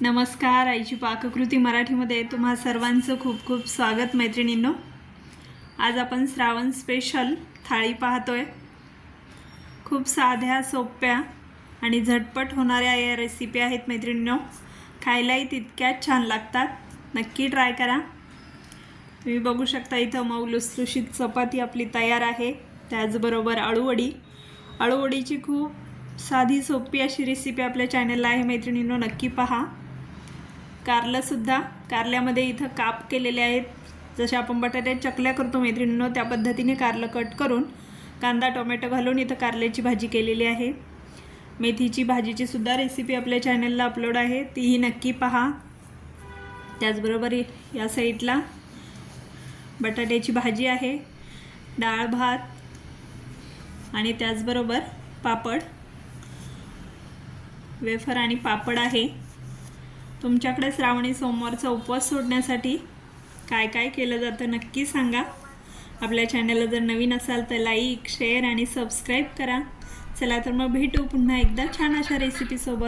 नमस्कार आईची पाककृती मराठीमध्ये तुम्हा सर्वांचं खूप खूप स्वागत मैत्रिणींनो. आज आपण श्रावण स्पेशल थाळी पाहतोय. खूप साध्या सोप्या आणि झटपट होणाऱ्या या रेसिपी आहेत मैत्रिणींनो. खायलाही तितक्याच छान लागतात. नक्की ट्राय करा. तुम्ही बघू शकता इथं मऊ लुसलुशीत चपाती आपली तयार आहे. त्याचबरोबर अळूवडी अळूवडीची खूप साधी सोपी अशी रेसिपी आपल्या चॅनलला आहे मैत्रिणींनो. नक्की पहा. कारलंसुद्धा कारल्यामध्ये इथं काप केलेले आहेत. जसे आपण बटाट्यात चकल्या करतो मैत्रिणींनो त्या पद्धतीने कारलं कट करून कांदा टोमॅटो घालून इथं कारल्याची भाजी केलेली आहे. मेथीची भाजीची सुद्धा रेसिपी आपल्या चॅनलला अपलोड आहे. तीही नक्की पहा. त्याचबरोबर या साईडला बटाट्याची भाजी आहे डाळ भात आणि त्याचबरोबर पापड. वेफर आणि पापड आहे. तुमच्याकडे श्रावणी सोमवारचा उपवास सोडण्यासाठी काय काय केलं जातं नक्की सांगा. आपल्या चॅनलला जर नवीन असाल तर लाईक शेअर आणि सबस्क्राईब करा. चला तर मग भेटू पुन्हा एकदा छान अशा रेसिपीसोबत